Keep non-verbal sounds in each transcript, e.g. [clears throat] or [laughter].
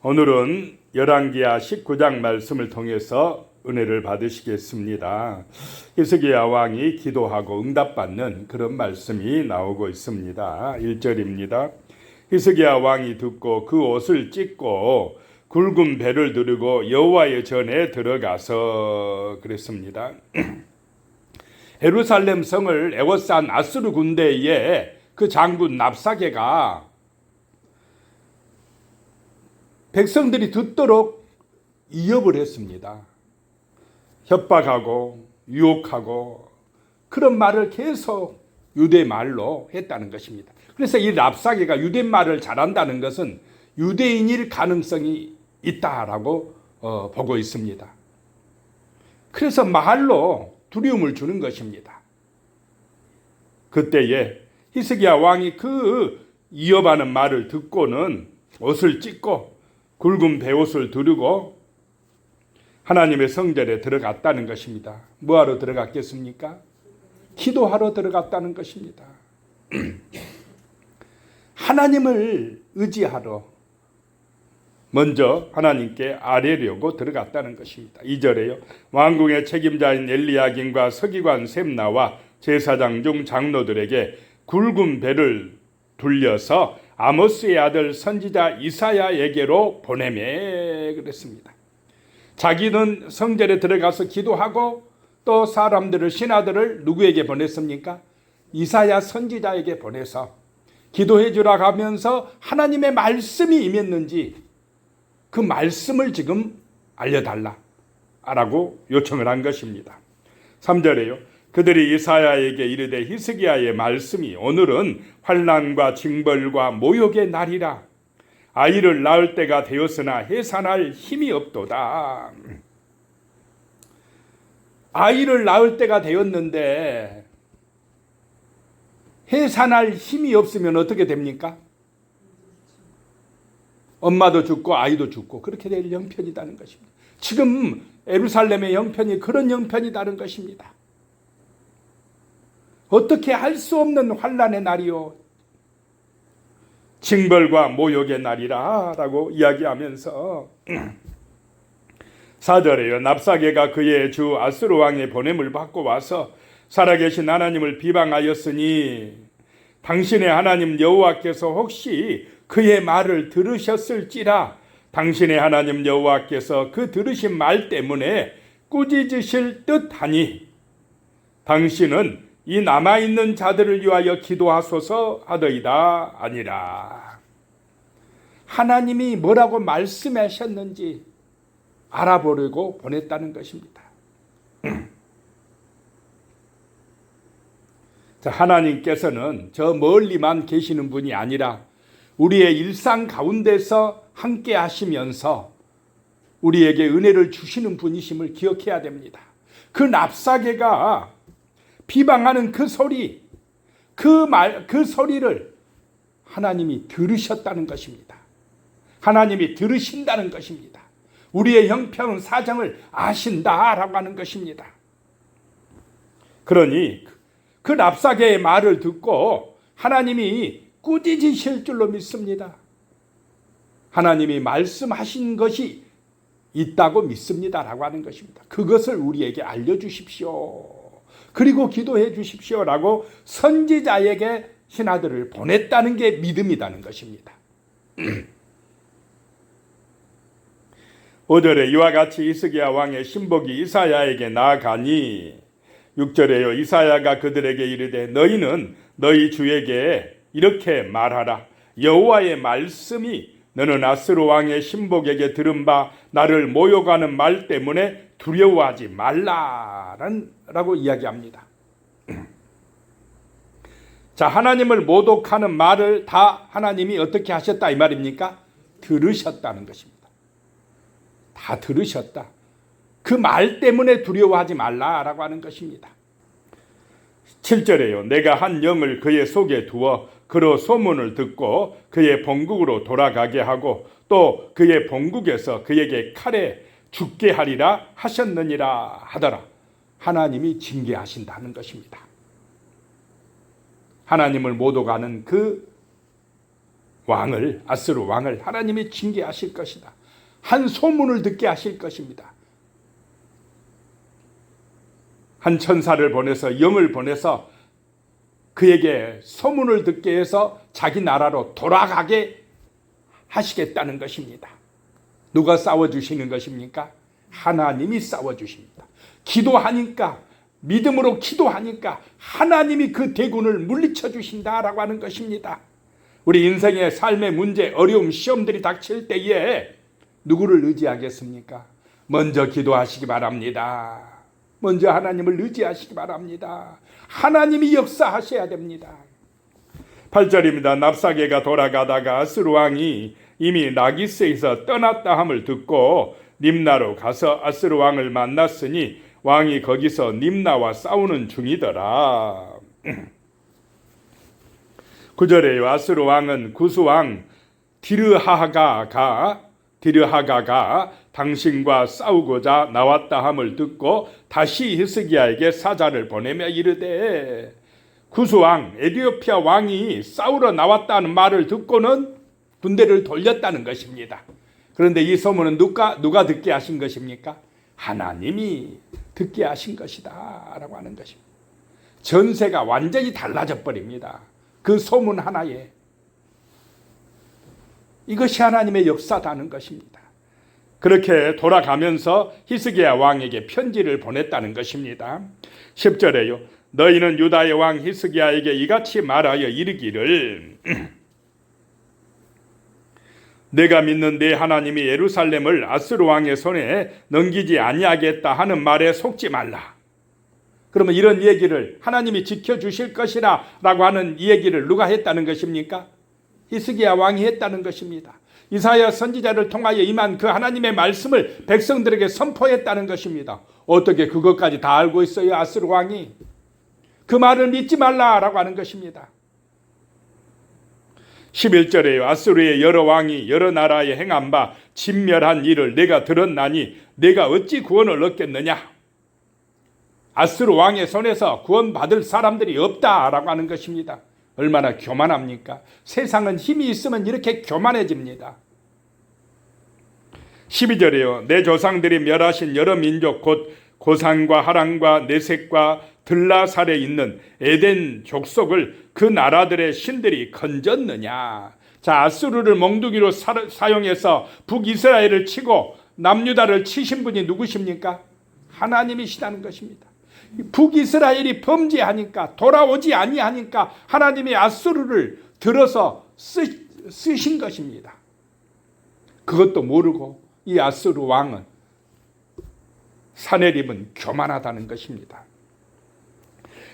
오늘은 열왕기하 19장 말씀을 통해서 은혜를 받으시겠습니다. 히스기야 왕이 기도하고 응답받는 그런 말씀이 나오고 있습니다. 1절입니다. 히스기야 왕이 듣고 그 옷을 찢고 굵은 배를 두르고 여호와의 전에 들어가서 그랬습니다. [clears throat] 예루살렘 성을 에워싼 아수르 군대의 그 장군 납사게가 백성들이 듣도록 이협을 했습니다. 협박하고 유혹하고 그런 말을 계속 유대 말로 했다는 것입니다. 그래서 이 랍사게가 유대 말을 잘한다는 것은 유대인일 가능성이 있다라고 어, 보고 있습니다. 그래서 말로 두려움을 주는 것입니다. 그때에 히스기야 왕이 그 이어하는 말을 듣고는 옷을 찢고 굵은 배옷을 두르고 하나님의 성전에 들어갔다는 것입니다. 뭐하러 들어갔겠습니까? 기도하러 들어갔다는 것입니다. [clears throat] 하나님을 의지하러 먼저 하나님께 아뢰려고 들어갔다는 것입니다. 2절에요. 왕궁의 책임자인 엘리야긴과 서기관 셈나와 제사장 중 장로들에게 굵은 배를 돌려서 아모스의 아들 선지자 이사야에게로 보내매 그랬습니다. 자기는 성전에 들어가서 기도하고 또 사람들을 신하들을 누구에게 보냈습니까? 이사야 선지자에게 보내서 기도해 주라 하면서 하나님의 말씀이 임했는지 그 말씀을 지금 알려달라 라고 요청을 한 것입니다. 3절에요. 그들이 이사야에게 이르되 히스기야의 말씀이 오늘은 환난과 징벌과 모욕의 날이라 아이를 낳을 때가 되었으나 해산할 힘이 없도다. 아이를 낳을 때가 되었는데 해산할 힘이 없으면 어떻게 됩니까? 엄마도 죽고 아이도 죽고 그렇게 될 형편이다는 것입니다. 지금 에루살렘의 형편이 그런 형편이다는 것입니다. 어떻게 할 수 없는 환란의 날이요. 징벌과 모욕의 날이라라고 이야기하면서 [clears throat] 사절에요. 납사게가 그의 주 아스루 왕의 보냄을 받고 와서 살아계신 하나님을 비방하였으니 당신의 하나님 여호와께서 혹시 그의 말을 들으셨을지라 당신의 하나님 여호와께서 그 들으신 말 때문에 꾸짖으실 듯하니 당신은 이 남아 있는 자들을 위하여 기도하소서 하더이다 아니라 하나님이 뭐라고 말씀하셨는지 알아보려고 보냈다는 것입니다. [clears throat] 자, 하나님께서는 저 멀리만 계시는 분이 아니라 우리의 일상 가운데서 함께 하시면서 우리에게 은혜를 주시는 분이심을 기억해야 됩니다. 그 납사계가 비방하는 그 소리, 그 말, 그 소리를 하나님이 들으셨다는 것입니다. 하나님이 들으신다는 것입니다. 우리의 형편 사정을 아신다라고 하는 것입니다. 그러니 그 납사계의 말을 듣고 하나님이 꾸짖으실 줄로 믿습니다. 하나님이 말씀하신 것이 있다고 믿습니다라고 하는 것입니다. 그것을 우리에게 알려주십시오. 그리고 기도해 주십시오라고 선지자에게 신하들을 보냈다는 게 믿음이라는 것입니다. 5절에 이와 같이 이스기야 왕의 신복이 이사야에게 나아가니 6절에요. 이사야가 그들에게 이르되 너희는 너희 주에게 이렇게 말하라. 여호와의 말씀이 너는 아스로 왕의 신복에게 들은 바 나를 모욕하는 말 때문에 두려워하지 말라라고 이야기합니다. [clears throat] 자, 하나님을 모독하는 말을 다 하나님이 어떻게 하셨다 이 말입니까? 들으셨다는 것입니다. 다 들으셨다. 그 말 때문에 두려워하지 말라라고 하는 것입니다. 7절에요. 내가 한 영을 그의 속에 두어 그로 소문을 듣고 그의 본국으로 돌아가게 하고 또 그의 본국에서 그에게 칼에 죽게 하리라 하셨느니라 하더라. 하나님이 징계하신다는 것입니다. 하나님을 모독하는 그 왕을 아스루 왕을 하나님이 징계하실 것이다. 한 소문을 듣게 하실 것입니다. 한 천사를 보내서 영을 보내서 그에게 소문을 듣게 해서 자기 나라로 돌아가게 하시겠다는 것입니다. 누가 싸워주시는 것입니까? 하나님이 싸워주십니다. 기도하니까, 믿음으로 기도하니까 하나님이 그 대군을 물리쳐 주신다라고 하는 것입니다. 우리 인생의 삶의 문제, 어려움, 시험들이 닥칠 때에 누구를 의지하겠습니까? 먼저 기도하시기 바랍니다. 먼저 하나님을 의지하시기 바랍니다. 하나님이 역사하셔야 됩니다. 8절입니다. 납사계가 돌아가다가 아스루 왕이 이미 라기스에서 떠났다 함을 듣고 님나로 가서 아스루 왕을 만났으니 왕이 거기서 님나와 싸우는 중이더라. [clears throat] 9절에요. 아스루 왕은 구수 왕 디르하가가 디르하가가 당신과 싸우고자 나왔다 함을 듣고 다시 히스기야에게 사자를 보내며 이르되 구수왕 에디오피아 왕이 싸우러 나왔다는 말을 듣고는 군대를 돌렸다는 것입니다. 그런데 이 소문은 누가 누가 듣게 하신 것입니까? 하나님이 듣게 하신 것이다라고 하는 것입니다. 전세가 완전히 달라져 버립니다. 그 소문 하나에 이것이 하나님의 역사다는 것입니다. 그렇게 돌아가면서 히스기야 왕에게 편지를 보냈다는 것입니다. 10절에요. 너희는 유다의 왕 히스기야에게 이같이 말하여 이르기를 [clears throat] 내가 믿는 내 하나님이 예루살렘을 아스루 왕의 손에 넘기지 아니하겠다 하는 말에 속지 말라. 그러면 이런 얘기를 하나님이 지켜 주실 것이라라고 하는 이 얘기를 누가 했다는 것입니까? 히스기야 왕이 했다는 것입니다. 이사야 선지자를 통하여 임한 그 하나님의 말씀을 백성들에게 선포했다는 것입니다. 어떻게 그것까지 다 알고 있어요, 아스르 왕이? 그 말을 믿지 말라라고 하는 것입니다. 11절에요. 아스르의 여러 왕이 여러 나라에 행한 바 진멸한 일을 내가 들었나니 내가 어찌 구원을 얻겠느냐? 아스르 왕의 손에서 구원받을 사람들이 없다라고 하는 것입니다. 얼마나 교만합니까? 세상은 힘이 있으면 이렇게 교만해집니다. 12절이요. 내 조상들이 멸하신 여러 민족 곧 고산과 하란과 네색과 들라살에 있는 에덴 족속을 그 나라들의 신들이 건졌느냐. 자, 아수르를 몽두기로 사, 용해서 북이스라엘을 치고 남유다를 치신 분이 누구십니까? 하나님이시다는 것입니다. 북이스라엘이 범죄하니까 돌아오지 아니하니까 하나님이 아수르를 들어서 쓰, 쓰신 것입니다. 그것도 모르고 이 아수르 왕은 사내림은 교만하다는 것입니다.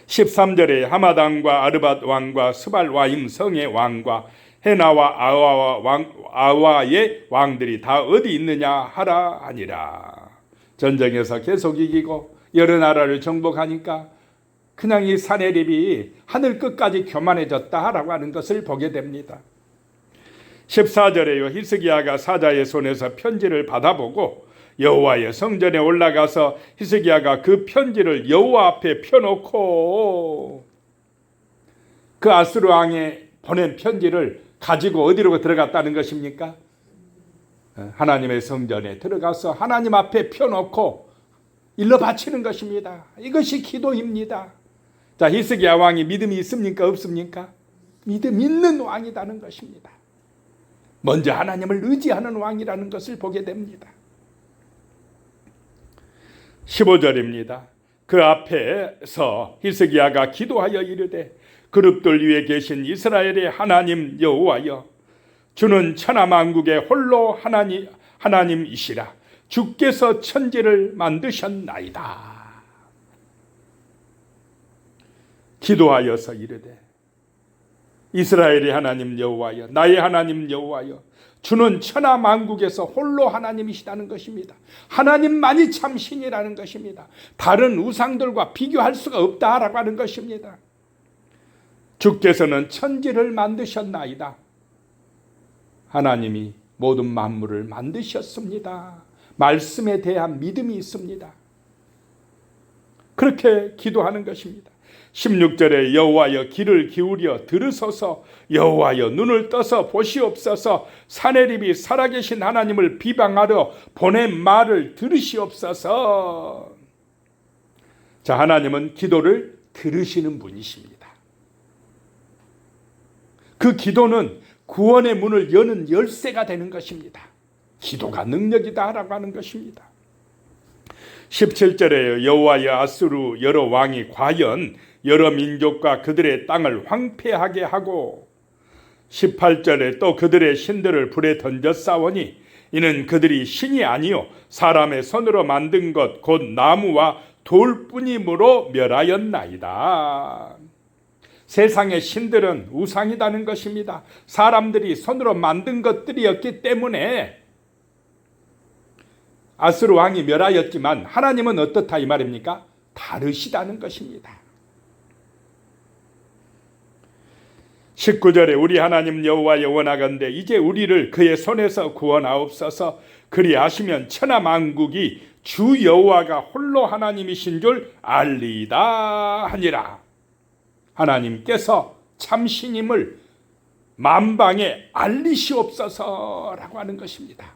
13절에 하마당과 아르밧 왕과 스발와임 성의 왕과 헤나와 아와 왕, 아와의 왕들이 다 어디 있느냐 하라 아니라 전쟁에서 계속 이기고 여러 나라를 정복하니까 그냥 이 사내립이 하늘 끝까지 교만해졌다라고 하는 것을 보게 됩니다. 14절에요. 히스기야가 사자의 손에서 편지를 받아보고 여호와의 성전에 올라가서 히스기야가 그 편지를 여호와 앞에 펴놓고 그 아스루 왕에 보낸 편지를 가지고 어디로 들어갔다는 것입니까? 하나님의 성전에 들어가서 하나님 앞에 펴놓고 일러 바치는 것입니다. 이것이 기도입니다. 자, 히스기야 왕이 믿음이 있습니까? 없습니까? 믿음 있는 왕이라는 것입니다. 먼저 하나님을 의지하는 왕이라는 것을 보게 됩니다. 15절입니다. 그 앞에서 히스기야가 기도하여 이르되 그룹들 위에 계신 이스라엘의 하나님 여호와여 주는 천하 만국의 홀로 하나님 하나님이시라 주께서 천지를 만드셨나이다. 기도하여서 이르되 이스라엘의 하나님 여호와여 나의 하나님 여호와여 주는 천하 만국에서 홀로 하나님이시다는 것입니다. 하나님만이 참 신이라는 것입니다. 다른 우상들과 비교할 수가 없다라고 하는 것입니다. 주께서는 천지를 만드셨나이다. 하나님이 모든 만물을 만드셨습니다. 말씀에 대한 믿음이 있습니다. 그렇게 기도하는 것입니다. 16절에 여호와여 귀를 기울여 들으소서. 여호와여 눈을 떠서 보시옵소서. 사내립이 살아계신 하나님을 비방하려 보낸 말을 들으시옵소서. 자 하나님은 기도를 들으시는 분이십니다. 그 기도는 구원의 문을 여는 열쇠가 되는 것입니다 기도가 능력이다라고 하는 것입니다 17절에 여호와여 아수르 여러 왕이 과연 여러 민족과 그들의 땅을 황폐하게 하고 18절에 또 그들의 신들을 불에 던져 싸우니 이는 그들이 신이 아니요 사람의 손으로 만든 것 곧 나무와 돌뿐이므로 멸하였나이다. 세상의 신들은 우상이다는 것입니다. 사람들이 손으로 만든 것들이었기 때문에 아스르 왕이 멸하였지만 하나님은 어떻다 이 말입니까? 다르시다는 것입니다. 19절에 우리 하나님 여호와여 원하건대 이제 우리를 그의 손에서 구원하옵소서 그리하시면 천하 만국이 주 여호와가 홀로 하나님이신 줄 알리이다 하니라 하나님께서 참 신임을 만방에 알리시옵소서라고 하는 것입니다.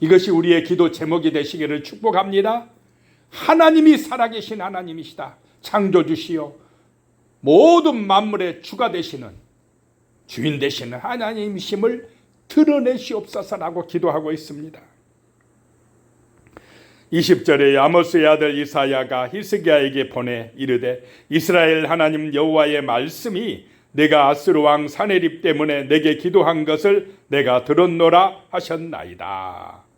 이것이 우리의 기도 제목이 되시기를 축복합니다. 하나님이 살아계신 하나님이시다. 창조주시요 모든 만물의 주가 되시는 주인 되시는 하나님이심을 드러내시옵소서라고 기도하고 있습니다. 20절에 아모스의 아들 이사야가 히스기야에게 보내 이르되 이스라엘 하나님 여호와의 말씀이 내가 아스르 왕 사네립 때문에 내게 기도한 것을 내가 들었노라 하셨나이다.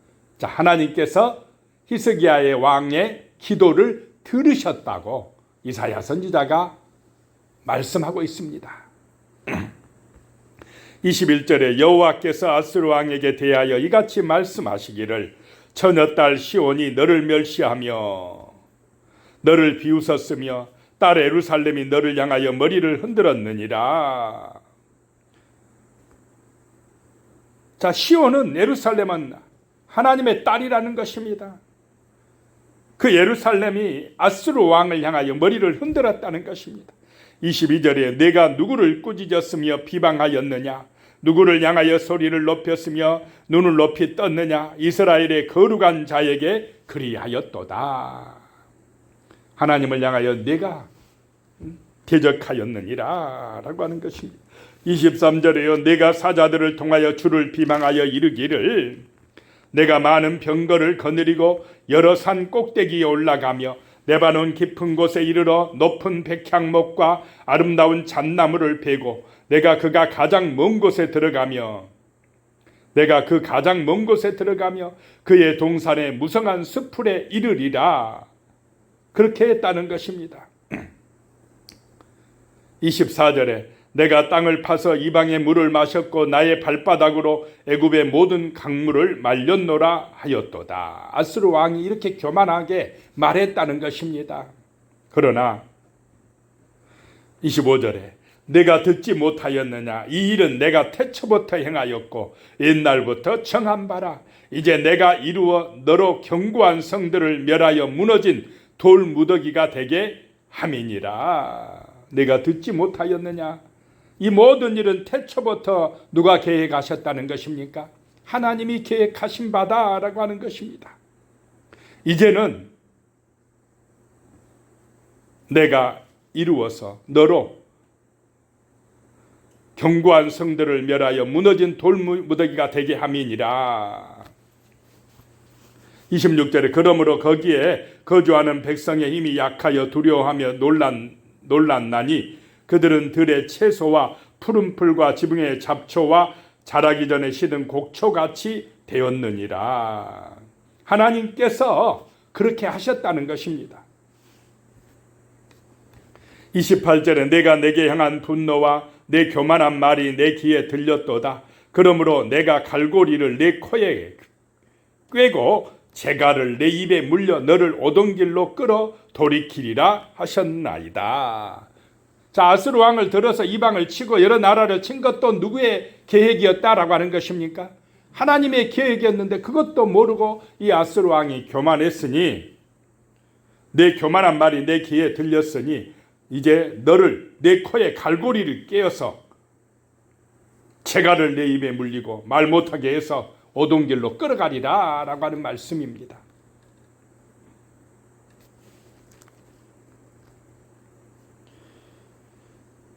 자, 하나님께서 히스기야의 왕의 기도를 들으셨다고 이사야 선지자가 말씀하고 있습니다. [clears throat] 21절에 여호와께서 아스르 왕에게 대하여 이같이 말씀하시기를 처녀 딸 시온이 너를 멸시하며 너를 비웃었으며 딸 에루살렘이 너를 향하여 머리를 흔들었느니라. 자, 시온은 에루살렘은 하나님의 딸이라는 것입니다. 그 예루살렘이 아스르 왕을 향하여 머리를 흔들었다는 것입니다. 22절에 내가 누구를 꾸짖었으며 비방하였느냐 누구를 향하여 소리를 높였으며 눈을 높이 떴느냐 이스라엘의 거룩한 자에게 그리하였도다. 하나님을 향하여 내가 대적하였느니라 라고 하는 것입니다. 23절에요 내가 사자들을 통하여 주를 비방하여 이르기를 내가 많은 병거를 거느리고 여러 산 꼭대기에 올라가며 레바논 깊은 곳에 이르러 높은 백향목과 아름다운 잣나무를 베고 내가 그가 가장 먼 곳에 들어가며 내가 그 가장 먼 곳에 들어가며 그의 동산의 무성한 숲풀에 이르리라 그렇게 했다는 것입니다. [clears throat] 24절에 내가 땅을 파서 이방의 물을 마셨고 나의 발바닥으로 애굽의 모든 강물을 말렸노라 하였도다. 아스루 왕이 이렇게 교만하게 말했다는 것입니다. 그러나 25절에 내가 듣지 못하였느냐 이 일은 내가 태초부터 행하였고 옛날부터 정한 바라 이제 내가 이루어 너로 견고한 성들을 멸하여 무너진 돌 무더기가 되게 함이니라 내가 듣지 못하였느냐 이 모든 일은 태초부터 누가 계획하셨다는 것입니까? 하나님이 계획하신 바다라고 하는 것입니다. 이제는 내가 이루어서 너로 견고한 성들을 멸하여 무너진 돌무더기가 되게 함이니라. 26절에 그러므로 거기에 거주하는 백성의 힘이 약하여 두려워하며 놀란 놀란나니 그들은 들의 채소와 푸른 풀과 지붕의 잡초와 자라기 전에 시든 곡초같이 되었느니라. 하나님께서 그렇게 하셨다는 것입니다. 28절에 내가 내게 향한 분노와 내 교만한 말이 내 귀에 들렸도다. 그러므로 내가 갈고리를 내 코에 꿰고 재갈을 내 입에 물려 너를 오던 길로 끌어 돌이키리라 하셨나이다. 자, 아스루 왕을 들어서 이방을 치고 여러 나라를 친 것도 누구의 계획이었다라고 하는 것입니까? 하나님의 계획이었는데 그것도 모르고 이 아스루 왕이 교만했으니 내 교만한 말이 내 귀에 들렸으니 이제 너를 내 코에 갈고리를 깨어서 재갈을 내 입에 물리고 말 못하게 해서 오동길로 끌어가리라 라고 하는 말씀입니다.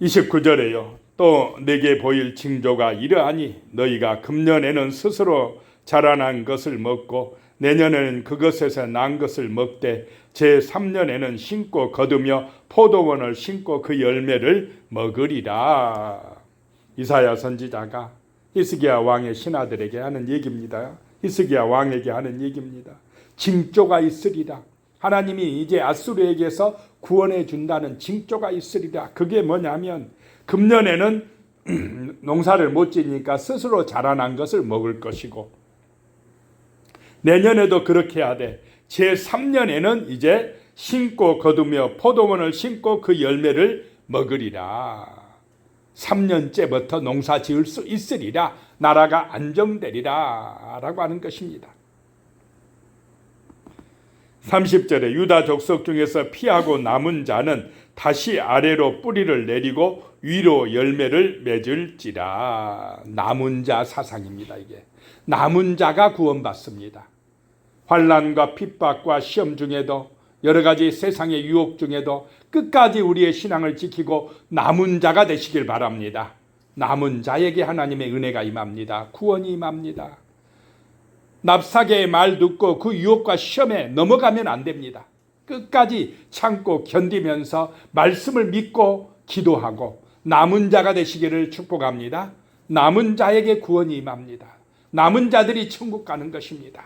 29절에요. 또 내게 보일 징조가 이러하니 너희가 금년에는 스스로 자라난 것을 먹고 내년에는 그것에서 난 것을 먹되 제 3년에는 심고 거두며 포도원을 심고 그 열매를 먹으리라. 이사야 선지자가 히스기야 왕의 신하들에게 하는 얘기입니다. 히스기야 왕에게 하는 얘기입니다. 징조가 있으리라. 하나님이 이제 아수르에게서 구원해 준다는 징조가 있으리라. 그게 뭐냐면 금년에는 [clears throat] 농사를 못 지니까 스스로 자라난 것을 먹을 것이고 내년에도 그렇게 하되 제 3년에는 이제 심고 거두며 포도원을 심고 그 열매를 먹으리라. 3년째부터 농사 지을 수 있으리라. 나라가 안정되리라. 라고 하는 것입니다. 30절에 유다 족속 중에서 피하고 남은 자는 다시 아래로 뿌리를 내리고 위로 열매를 맺을지라. 남은 자 사상입니다, 이게. 남은 자가 구원받습니다. 환란과 핍박과 시험 중에도 여러 가지 세상의 유혹 중에도 끝까지 우리의 신앙을 지키고 남은 자가 되시길 바랍니다. 남은 자에게 하나님의 은혜가 임합니다. 구원이 임합니다. 납사계의 말 듣고 그 유혹과 시험에 넘어가면 안 됩니다. 끝까지 참고 견디면서 말씀을 믿고 기도하고 남은 자가 되시기를 축복합니다. 남은 자에게 구원이 임합니다. 남은 자들이 천국 가는 것입니다.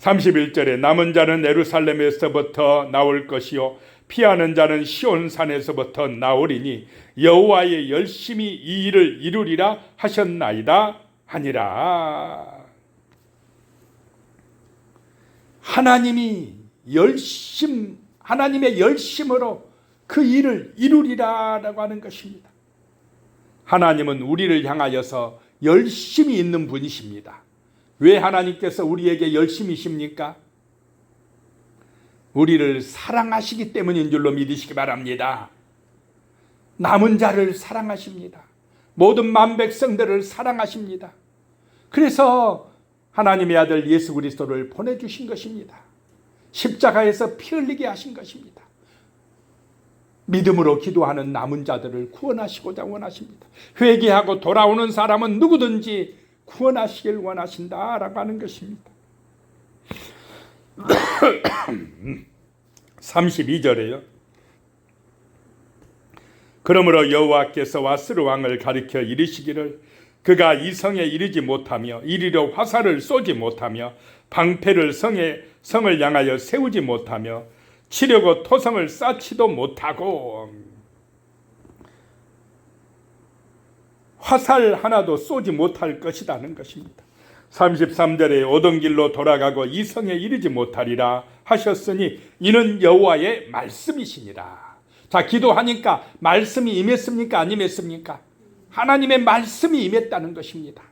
31절에 남은 자는 에루살렘에서부터 나올 것이요 피하는 자는 시온산에서부터 나오리니 여호와의 열심히 이 일을 이루리라 하셨나이다 하니라 하나님이 열심 하나님의 열심으로 그 일을 이루리라라고 하는 것입니다. 하나님은 우리를 향하여서 열심히 있는 분이십니다. 왜 하나님께서 우리에게 열심히십니까? 우리를 사랑하시기 때문인 줄로 믿으시기 바랍니다. 남은 자를 사랑하십니다. 모든 만 백성들을 사랑하십니다. 그래서 하나님의 아들 예수 그리스도를 보내주신 것입니다. 십자가에서 피 흘리게 하신 것입니다. 믿음으로 기도하는 남은 자들을 구원하시고자 원하십니다. 회개하고 돌아오는 사람은 누구든지 구원하시길 원하신다라고 하는 것입니다. [coughs] 32절에요. 그러므로 여호와께서 와스르 왕을 가리켜 이르시기를 그가 이 성에 이르지 못하며 이리로 화살을 쏘지 못하며 방패를 성에 성을 향하여 세우지 못하며 치려고 토성을 쌓지도 못하고 화살 하나도 쏘지 못할 것이라는 것입니다. 33절에 오던 길로 돌아가고 이 성에 이르지 못하리라 하셨으니 이는 여호와의 말씀이시니라. 자, 기도하니까 말씀이 임했습니까? 안 임했습니까? 하나님의 말씀이 임했다는 것입니다.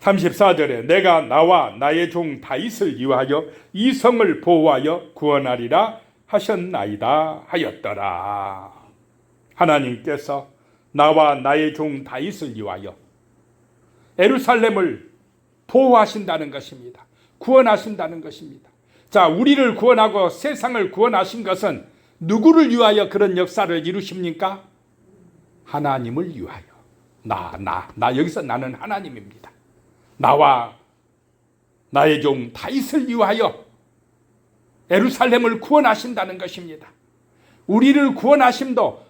34절에 내가 나와 나의 종 다윗을 위하여 이 성을 보호하여 구원하리라 하셨나이다 하였더라. 하나님께서 나와 나의 종 다윗을 위하여 에루살렘을 보호하신다는 것입니다. 구원하신다는 것입니다. 자, 우리를 구원하고 세상을 구원하신 것은 누구를 위하여 그런 역사를 이루십니까? 하나님을 위하여. 나, 나, 나 여기서 나는 하나님입니다. 나와 나의 종 다윗을 위하여 에루살렘을 구원하신다는 것입니다. 우리를 구원하심도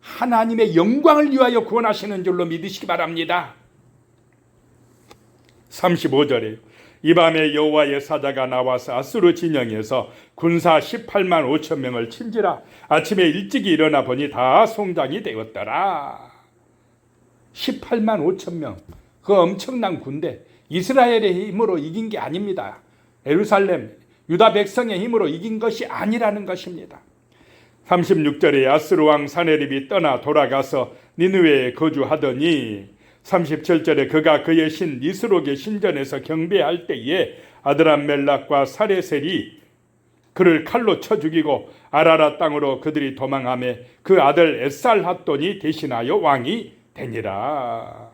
하나님의 영광을 위하여 구원하시는 줄로 믿으시기 바랍니다. 35절에 이 밤에 여호와의 사자가 나와서 아수르 진영에서 군사 18만 5천 명을 친지라 아침에 일찍이 일어나 보니 다 송장이 되었더라. 18만 5천 명. 그 엄청난 군대 이스라엘의 힘으로 이긴 게 아닙니다. 에루살렘 유다 백성의 힘으로 이긴 것이 아니라는 것입니다. 36절에 아스루 왕 사네립이 떠나 돌아가서 니느웨에 거주하더니 37절에 그가 그의 신 니스록의 신전에서 경배할 때에 아드람 멜락과 사레셀이 그를 칼로 쳐 죽이고 아라라 땅으로 그들이 도망함에 그 아들 에살핫돈이 대신하여 왕이 되니라.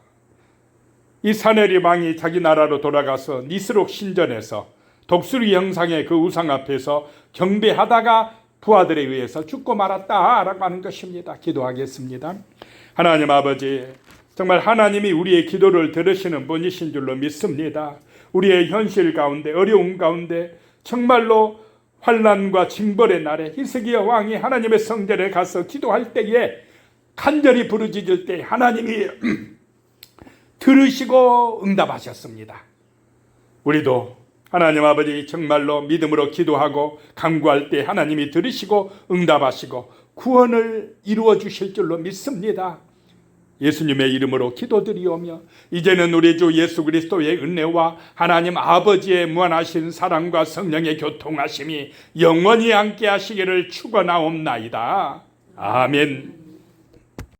이 사네리 왕이 자기 나라로 돌아가서 니스록 신전에서 독수리 형상의 그 우상 앞에서 경배하다가 부하들에 의해서 죽고 말았다라고 하는 것입니다. 기도하겠습니다. 하나님 아버지, 정말 하나님이 우리의 기도를 들으시는 분이신 줄로 믿습니다. 우리의 현실 가운데 어려움 가운데 정말로 환란과 징벌의 날에 히스기야 왕이 하나님의 성전에 가서 기도할 때에 간절히 부르짖을 때 하나님이 [clears throat] 들으시고 응답하셨습니다. 우리도 하나님 아버지 정말로 믿음으로 기도하고 간구할 때 하나님이 들으시고 응답하시고 구원을 이루어 주실 줄로 믿습니다. 예수님의 이름으로 기도드리오며 이제는 우리 주 예수 그리스도의 은혜와 하나님 아버지의 무한하신 사랑과 성령의 교통하심이 영원히 함께 하시기를 축원하옵나이다. 아멘.